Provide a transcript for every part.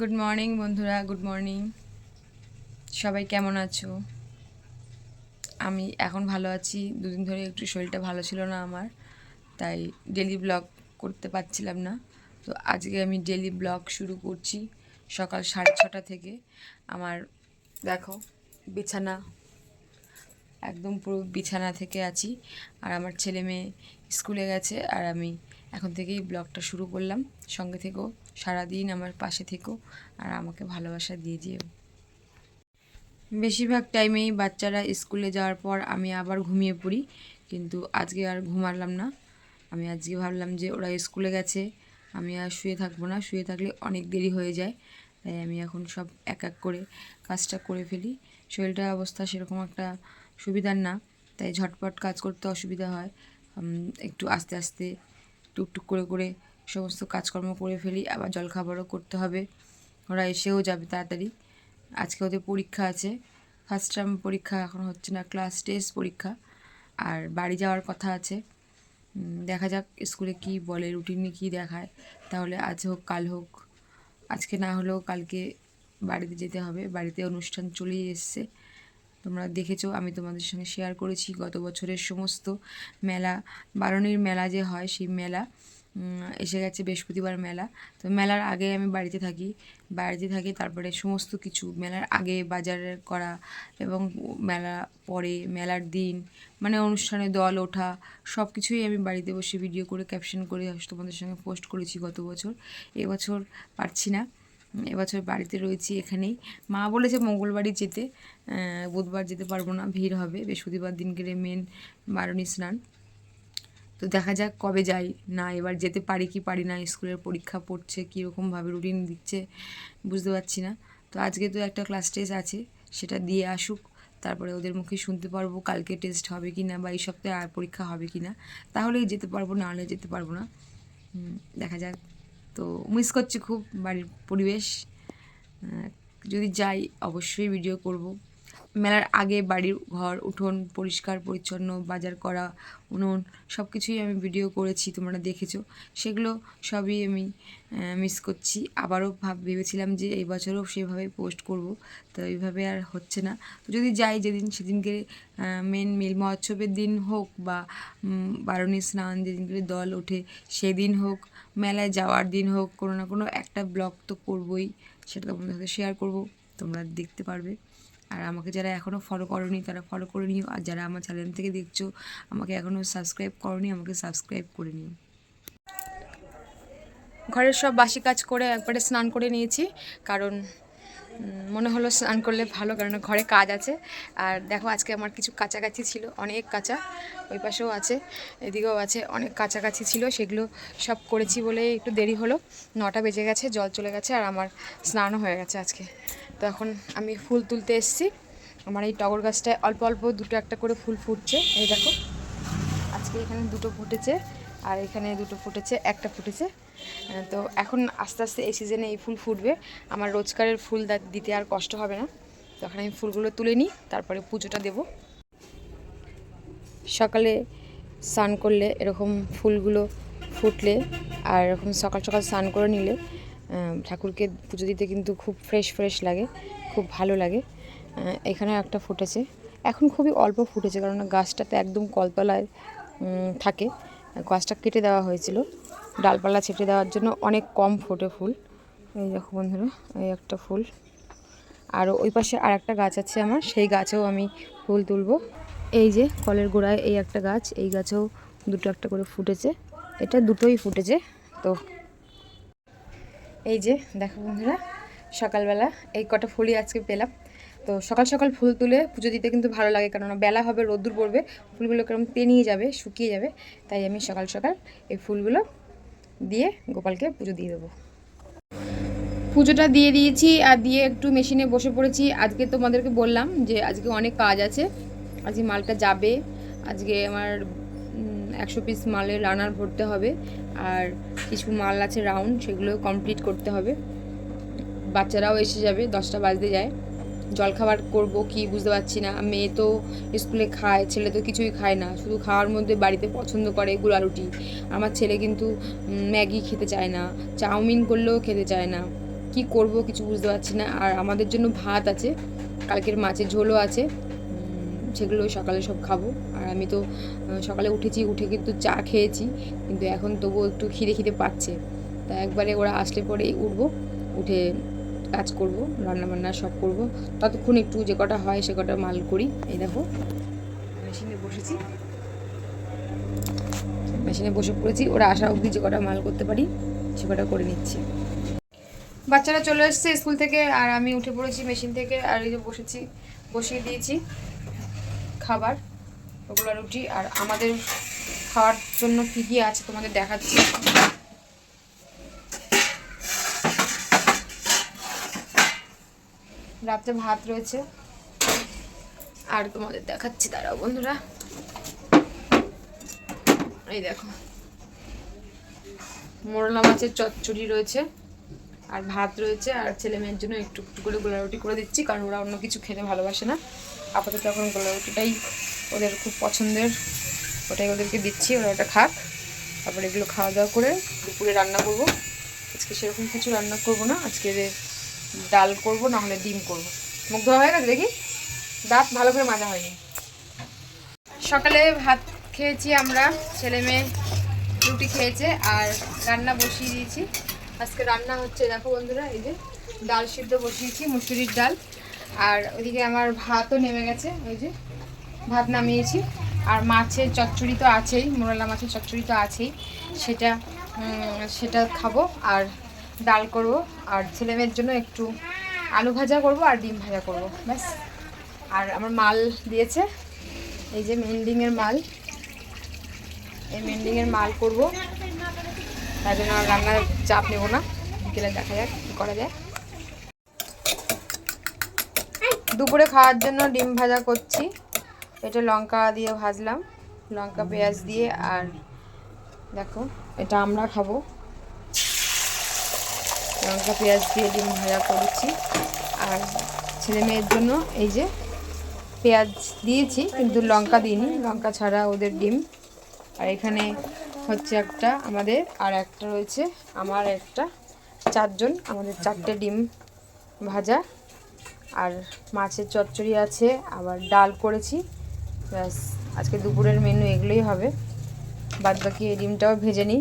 Good morning বন্ধুরা good morning সবাই কেমন আছো? আমি এখন ভালো আছি। দুদিন ধরে একটু শরীরটা ভালো ছিল না আমার, তাই ডেলি ব্লগ করতে পারছিলাম না। তো আজকে আমি ডেলি ব্লগ শুরু করছি সকাল সাড়ে ছটা থেকে। আমার, দেখো, বিছানা, একদম পুরো বিছানা থেকে আছি। আর আমার ছেলে মেয়ে স্কুলে গেছে, আর আমি এখন থেকেই ব্লগটা শুরু করলাম। সঙ্গে থেকেও সারাদিন আমার পাশে থেকো আর আমাকে ভালোবাসা দিয়ে যেও। বেশিরভাগ টাইমেই বাচ্চারা স্কুলে যাওয়ার পর আমি আবার ঘুমিয়ে পড়ি, কিন্তু আজকে আর ঘুমালাম না। আমি আজকে ভাবলাম যে ওরা স্কুলে গেছে, আমি আর শুয়ে থাকব না। শুয়ে থাকলে অনেক দেরি হয়ে যায়, তাই আমি এখন সব এক এক করে কাজটা করে ফেলি। শরীরটার অবস্থা সেরকম একটা সুবিধার না, তাই ঝটপট কাজ করতে অসুবিধা হয়। একটু আস্তে আস্তে টুকটুক করে করে সমস্ত কাজকর্ম করে ফেলি, আবার জলখাবারও করতে হবে। ওরা এসেও যাবে তাড়াতাড়ি। আজকে ওদের পরীক্ষা আছে। ফার্স্ট টার্ম পরীক্ষা এখন হচ্ছে না ক্লাস টেস্ট পরীক্ষা। আর বাড়ি যাওয়ার কথা আছে। দেখা যাক স্কুলে কি বলে রুটিনে কি দেখায়। তাহলে আজ হোক, কাল হোক। আজকে না হলেও কালকে বাড়িতে যেতে হবে। বাড়িতে অনুষ্ঠান চলেই এসছে। তোমরা দেখেছ, আমি তোমাদের সঙ্গে শেয়ার করেছি গত বছরের সমস্ত মেলা। বারণীর মেলা যে হয়, সেই মেলা এসে গেছে বৃহস্পতিবার মেলা। তো মেলার আগে আমি বাড়িতে থাকি। বাড়িতে থাকি, তারপরে সমস্ত কিছু, মেলার আগে বাজারের করা এবং মেলা পরে, মেলার দিন মানে অনুষ্ঠানে দল ওঠা সব কিছুই আমি বাড়িতে বসে ভিডিও করে ক্যাপশন করে তোমাদের সঙ্গে পোস্ট করেছি গত বছর। এবছর পারছি না। এবছর বাড়িতে রয়েছি এখানেই। মা বলেছে মঙ্গলবারই যেতে। বুধবার যেতে পারব না, ভিড় হবে। বৃহস্পতিবার দিন গেলে মেন বারণী স্নান। তো দেখা যাক কবে যাই। না, এবার যেতে পারি কি পারি না, স্কুলের পরীক্ষা পড়ছে, কীরকমভাবে রুটিন দিচ্ছে, বুঝতে পারছি না। তো আজকে তো একটা ক্লাস টেস্ট আছে, সেটা দিয়ে আসুক। তারপরে ওদের মুখে শুনতে পারব কালকে টেস্ট হবে কি না, বা এই সপ্তাহে আর পরীক্ষা হবে কি না। তাহলেই যেতে পারব, না হলে যেতে পারব না। দেখা যাক। তো মিস করছি খুব বাড়ির পরিবেশ। যদি যাই অবশ্যই ভিডিও করব। মেলার আগে বাড়ির ঘর, উঠোন পরিষ্কার, পরিচ্ছন্ন, বাজার করা, উনুন সব কিছুই আমি ভিডিও করেছি, তোমরা দেখেছ। সেগুলো সবই আমি মিস করছি। আবারও ভাব, ভেবেছিলাম যে এই বছরও সেভাবে পোস্ট করব, তো এইভাবে আর হচ্ছে না। তো যদি যাই, যেদিন সেদিনকে মেন মিল মহোৎসবের দিন হোক বা বারণী স্নান যেদিনকে দল ওঠে, সেদিন হোক, মেলায় যাওয়ার দিন হোক, কোনো না কোনো একটা ব্লগ তো করবই, সেটা তোমাদের সাথে শেয়ার করব, তোমরা দেখতে পারবে। আর আমাকে যারা এখনও ফলো করনি, তারা ফলো করে নিও। আর যারা আমার চ্যানেল থেকে দেখছ, আমাকে এখনও সাবস্ক্রাইব করনি, আমাকে সাবস্ক্রাইব করে নিও। ঘরের সব বাসি কাজ করে একবারে স্নান করে নিয়েছি, কারণ মনে হলো স্নান করলে ভালো কারণ ঘরে কাজ আছে। আর দেখো আজকে আমার কিছু কাছাকাছি ছিল, অনেক কাঁচা, ওই পাশেও আছে, এদিকেও আছে, অনেক কাছাকাছি ছিল, সেগুলো সব করেছি বলে একটু দেরি হলো। নটা বেজে গেছে, জল চলে গেছে, আর আমার স্নানও হয়ে গেছে আজকে। তো এখন আমি ফুল তুলতে এসেছি। আমার এই টগর গাছটায় অল্প অল্প দুটো একটা করে ফুল ফুটছে, এই দেখো। আজকে এখানে দুটো ফুটেছে, আর এখানে দুটো ফুটেছে, একটা ফুটেছে। তো এখন আস্তে আস্তে এই সিজনে এই ফুল ফুটবে। আমার রোজকারের ফুল দিতে আর কষ্ট হবে না। তো এখন আমি ফুলগুলো তুলে নিই, তারপরে পুজোটা দেব। সকালে স্নান করলে এরকম ফুলগুলো ফুটলে আর এরকম সকাল সকাল স্নান করে নিলে ঠাকুরকে পুজো দিতে কিন্তু খুব ফ্রেশ ফ্রেশ লাগে, খুব ভালো লাগে। এখানেও একটা ফুটেছে। এখন খুবই অল্প ফুটেছে, কারণ গাছটাতে একদম কলতলায় থাকে। গাছটা কেটে দেওয়া হয়েছিল। ডালপালা ছেটে দেওয়ার জন্য অনেক কম ফোটে ফুল। এই দেখো বন্ধুরা, এই একটা ফুল। আর ওই পাশে আর একটা গাছ আছে আমার, সেই গাছেও আমি ফুল তুলব। এই যে কলের গোড়ায় এই একটা গাছ, এই গাছেও দুটো একটা করে ফুটেছে। এটা দুটোই ফুটেছে, তো। এই যে দেখো বন্ধুরা, সকালবেলা এই কটা ফুলই আজকে পেলাম। তো সকাল সকাল ফুল তুলে পুজো দিতে কিন্তু ভালো লাগে, কেননা বেলা হবে, রোদ্দুর পড়বে, ফুলগুলো কেরম তেনিয়ে যাবে, শুকিয়ে যাবে। তাই আমি সকাল সকাল এই ফুলগুলো দিয়ে গোপালকে পুজো দিয়ে দেবো। পুজোটা দিয়ে দিয়েছি আর দিয়ে একটু মেশিনে বসে পড়েছি। আজকে তোমাদেরকে বললাম যে আজকে অনেক কাজ আছে। আজকে মালটা যাবে। আজকে আমার একশো পিস মালের রানার ভরতে হবে। আর কিছু মাল আছে রাউন্ড সেগুলো কমপ্লিট করতে হবে। বাচ্চারাও এসে যাবে, দশটা বাজতে যায়। জলখাবার করব কি বুঝতে পারছি না। মেয়ে তো স্কুলে খায়, ছেলে তো কিছুই খায় না। শুধু খাওয়ার মধ্যে বাড়িতে পছন্দ করে গুলা রুটি আমার ছেলে কিন্তু ম্যাগি খেতে চায় না, চাউমিন করলেও খেতে চায় না। কি করব কিছু বুঝতে পারছি না। আর আমাদের জন্য ভাত আছে, কালকের মাছের ঝোলও আছে সেগুলো সকালে সব খাব। আর আমি তো সকালে উঠেছি, উঠে কিন্তু চা খেয়েছি, কিন্তু এখন তবুও একটু খিদে খিদে পাচ্ছে। তা একবারে ওরা আসলে পরে উঠবো, উঠে কাজ করব রান্না বান্না সব করব। ততক্ষণ একটু যে কটা হয় সে কটা মাল করি। এই দেখো, মেশিনে বসেছি। মেশিনে বসে পড়েছি, ওরা আসা অবধি যে কটা মাল করতে পারি, সে কটা করে নিচ্ছি। বাচ্চারা চলে এসছে স্কুল থেকে, আর আমি উঠে পড়েছি মেশিন থেকে, আর এই যে বসেছি, বসিয়ে দিয়েছি খাবার, ওগুলো রুটি, আর আমাদের খাওয়ার জন্য কী কী আছে তোমাদের দেখাচ্ছি। রাত্রে ভাত রয়েছে। আর তোমাদের দেখাচ্ছি, দাঁড়াও বন্ধুরা। এই দেখো। মোরলা মাছের চচ্চড়ি রয়েছে, আর ভাত রয়েছে, আর ছেলে মেয়ের জন্য একটু একটু করে গোলা রুটি করে দিচ্ছি, কারণ ওরা অন্য কিছু খেতে ভালোবাসে না। আপাতত এখন গোলা রুটিটাই ওদের খুব পছন্দের, ওটাই ওদেরকে দিচ্ছি, ওরা ওটা খাক। তারপরে এগুলো খাওয়া দাওয়া করে দুপুরে রান্না করব। আজকে সেরকম কিছু রান্না করব না, আজকে ডাল করব না হলে ডিম করব। মুখ ধোয়া হয়ে গেছে দেখি? দাঁত ভালো করে মাজা হয়নি। সকালে ভাত খেয়েছি আমরা, ছেলে মেয়ে রুটি খেয়েছে, আর রান্না বসিয়ে দিয়েছি। আজকে রান্না হচ্ছে, দেখো বন্ধুরা, এই যে ডাল সিদ্ধ বসিয়েছি, মুসুরির ডাল। আর ওইদিকে আমার ভাতও নেমে গেছে ওই যে ভাত নামিয়েছি। আর মাছের চচ্চড়ি তো আছেই, মোরালা মাছের চচ্চড়ি তো আছেই। সেটা সেটা খাব, আর ডাল করব আর ছেলেমেয়ের জন্য একটু আলু ভাজা করব আর ডিম ভাজা করব, ব্যাস। আর আমার মাল দিয়েছে, এই যে মেন্ডিংয়ের মাল। এই মেন্ডিংয়ের মাল করব। তার জন্য আর রান্নার চাপ নেব না। বিকেলে দেখা যাক কী করা যায়। দুপুরে খাওয়ার জন্য ডিম ভাজা করছি। এটা লঙ্কা দিয়ে ভাজলাম। লঙ্কা, পেঁয়াজ দিয়ে আর দেখো, এটা আমরা খাব। লঙ্কা, পেঁয়াজ দিয়ে ডিম ভাজা করেছি। আর ছেলে মেয়ের জন্য এই যে পেঁয়াজ দিয়েছি, কিন্তু লঙ্কা দিইনি। লঙ্কা ছাড়া ওদের ডিম। আর এখানে হচ্ছে একটা আমাদের আর একটা রয়েছে, আমার একটা চারজন, আমাদের চারটে ডিম ভাজা। আর মাছের চচ্চড়ি আছে, আবার ডাল করেছি। ব্যাস, আজকে দুপুরের মেনু এগুলোই হবে। বাদ বাকি এই ডিমটাও ভেজে নিই।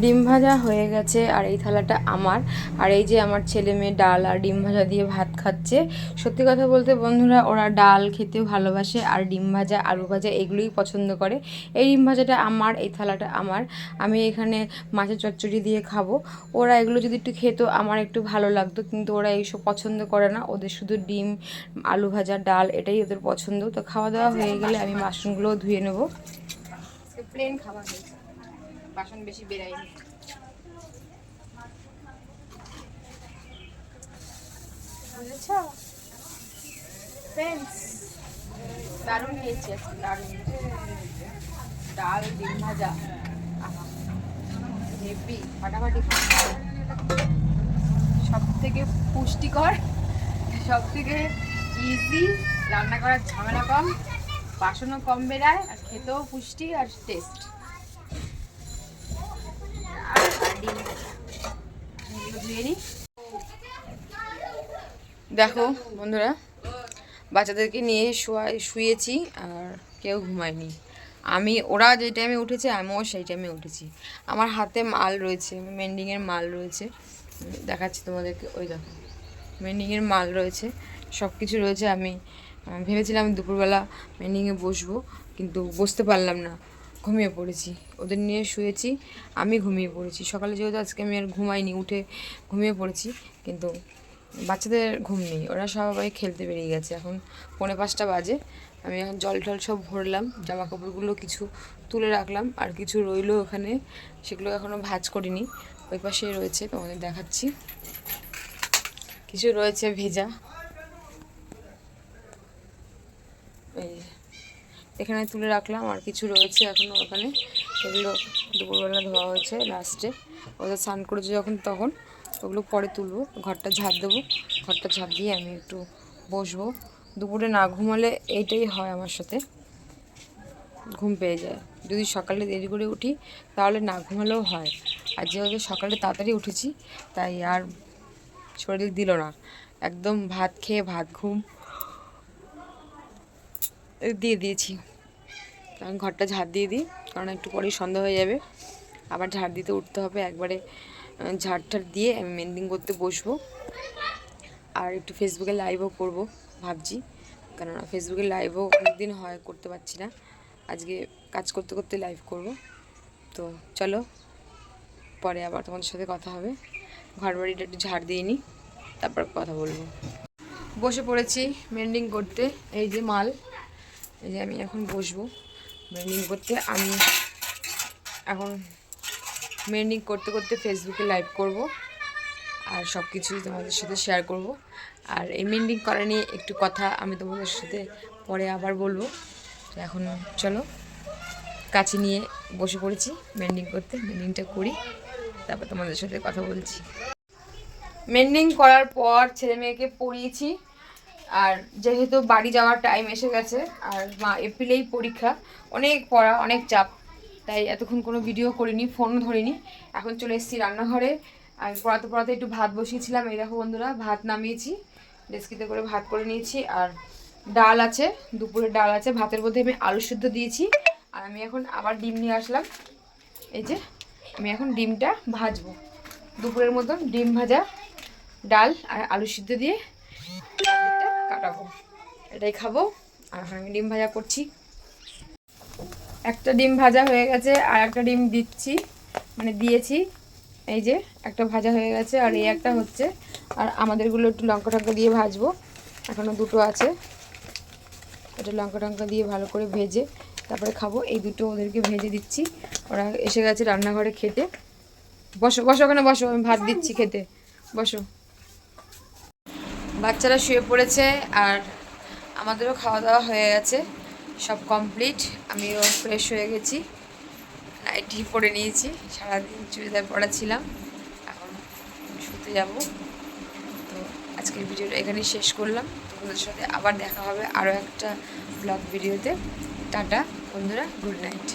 ডিম ভাজা হয়ে গেছে আর এই থালাটা আমার। আর এই যে আমার ছেলে মেয়ে ডাল আর ডিম ভাজা দিয়ে ভাত খাচ্ছে। সত্যি কথা বলতে বন্ধুরা, ওরা ডাল খেতে ভালোবাসে আর ডিম ভাজা, আলু ভাজা এগুলোই পছন্দ করে। এই ডিম ভাজাটা আমার, এই থালাটা আমার। আমি এখানে মাছের চচ্চড়ি দিয়ে খাব। ওরা এগুলো যদি একটু খেত, আমার একটু ভালো লাগতো। কিন্তু ওরা এইসব পছন্দ করে না। ওদের শুধু ডিম, আলু ভাজা, ডাল এটাই ওদের পছন্দ। তো খাওয়া দাওয়া হয়ে গেলে আমি বাসনগুলোও ধুয়ে নেব। প্লেন খাবার হয়েছে। বাসন বেশি বেরায়নি বুঝেছ? ফ্রেন্ডস দারুণ আজকে দারুণ। ডাল ডিম ভাজা। হেভি ফাটাফাটি সব থেকে পুষ্টিকর সব থেকে ইজি রান্না করার ঝামেলা কম বাসনও কম বেরায় আর খেতেও পুষ্টি আর টেস্ট দেখো বন্ধুরা, বাচ্চাদেরকে নিয়ে শোয়াই, শুয়েছি আর কেউ ঘুমায়নি। আমি, ওরা যে টাইমে উঠেছে, আমিও সেই টাইমে উঠেছি। আমার হাতে মাল রয়েছে মেন্ডিংয়ের মাল রয়েছে। দেখাচ্ছি তোমাদেরকে, ওই দেখো মেন্ডিংয়ের মাল রয়েছে সব কিছু রয়েছে। আমি ভেবেছিলাম দুপুরবেলা মেন্ডিংয়ে বসবো, কিন্তু বসতে পারলাম না। ঘুমিয়ে পড়েছি। ওদের নিয়ে শুয়েছি, আমি ঘুমিয়ে পড়েছি। সকালে যেহেতু আজকে আমি আর ঘুমাইনি, উঠে ঘুমিয়ে পড়েছি, কিন্তু বাচ্চাদের ঘুম নেই। ওরা সবাই খেলতে বেরিয়ে গেছে। এখন পৌনে পাঁচটা বাজে। আমি এখন জল টল সব ভরলাম জামা কাপড়গুলো কিছু তুলে রাখলাম, আর কিছু রইল ওখানে। সেগুলো এখনও ভাজ করিনি। ওই পাশে রয়েছে, তোমাদের দেখাচ্ছি। কিছু রয়েছে ভেজা। এই। এখানে তুলে রাখলাম, আর কিছু রয়েছে এখনও ওখানে। এগুলো দুপুরবেলা ধোয়া হয়েছে লাস্টে ওদের স্নান করেছে যখন তখন, ওগুলো পরে তুলবো। ঘরটা ঝাড় দেবো। ঘরটা ঝাড় দিয়ে আমি একটু বসবো। দুপুরে না ঘুমালে এইটাই হয় আমার সাথে। ঘুম পেয়ে যায়। যদি সকালে দেরি করে উঠি, তাহলে না ঘুমালেও হয়। আর যেহেতু সকালে তাড়াতাড়ি উঠেছি, তাই আর শরীর দিল না। একদম ভাত খেয়ে ভাত ঘুম দিয়ে দিয়েছি। কারণ ঘরটা ঝাড় দিয়ে দিই, কারণ একটু পরেই সন্ধ্যা হয়ে যাবে। আবার ঝাড় দিতে উঠতে হবে, একবারে ঝাড় ঠাড় দিয়ে আমি মেন্ডিং করতে বসবো। আর একটু ফেসবুকে লাইভও করব, ভাবছি। কেননা ফেসবুকে লাইভও অনেকদিন হয়, করতে পারছি না। আজকে কাজ করতে করতে লাইভ করব। তো চলো, পরে আবার তোমাদের সাথে কথা হবে। ঘর বাড়িটা একটু ঝাড় দিয়ে নিই, তারপর কথা বলব। বসে পড়েছি মেন্ডিং করতে, এই যে মাল, এই যে আমি এখন বসবো। মেন্ডিং করতে, আমি এখন মেন্ডিং করতে করতে ফেসবুকে লাইভ করব আর সব কিছুই তোমাদের সাথে শেয়ার করব। আর এই মেন্ডিং করা নিয়ে একটু কথা আমি তোমাদের সাথে পরে আবার বলব। তো এখন চলো কাছে নিয়ে বসে পড়েছি মেন্ডিং করতে মেন্ডিংটা করি, তারপর তোমাদের সাথে কথা বলছি। মেন্ডিং করার পর ছেলে মেয়েকে পড়িয়েছি। আর যেহেতু বাড়ি যাওয়ার টাইম এসে গেছে, আর মা এপ্রিলেই পরীক্ষা, অনেক পড়া, অনেক চাপ, তাই এতক্ষণ কোনো ভিডিও করিনি ফোনও ধরিনি। এখন চলে এসেছি রান্নাঘরে। আমি পড়াতে পড়াতে একটু ভাত বসিয়েছিলাম। এই দেখো বন্ধুরা, ভাত নামিয়েছি, ডেস্কিতে করে ভাত করে নিয়েছি। আর ডাল আছে, দুপুরের ডাল আছে, ভাতের মধ্যে আমি আলু সিদ্ধ দিয়েছি। আর আমি এখন আবার ডিম নিয়ে আসলাম। এই যে, আমি এখন ডিমটা ভাজবো। দুপুরের মতন ডিম ভাজা, ডাল আর আলু সিদ্ধ দিয়ে কাটাবো এটাই খাব। আর এখন আমি ডিম ভাজা করছি। একটা ডিম ভাজা হয়ে গেছে, আর একটা ডিম দিচ্ছি। মানে দিয়েছি। এই যে, একটা ভাজা হয়ে গেছে, আর এই একটা হচ্ছে। আর আমাদেরগুলো একটু লঙ্কা টঙ্কা দিয়ে ভাজবো। এখনও দুটো আছে। এটা লঙ্কা টঙ্কা দিয়ে ভালো করে ভেজে তারপরে খাব। এই দুটো ওদেরকে ভেজে দিচ্ছি। ওরা এসে গেছে রান্নাঘরে খেতে। বসো বসো ওখানে বসো, আমি ভাত দিচ্ছি খেতে। বসো। বাচ্চারা শুয়ে পড়েছে আর আমাদেরও খাওয়া দাওয়া হয়ে গেছে। সব কমপ্লিট আমিও ফ্রেশ হয়ে গেছি। নাইটি পরে নিয়েছি। সারাদিন চুড়িদার পরা ছিলাম এখন শুতে যাব। তো আজকের ভিডিওটা এখানেই শেষ করলাম। তোমাদের সাথে আবার দেখা হবে আরও একটা ব্লগ ভিডিওতে। টাটা বন্ধুরা গুড নাইট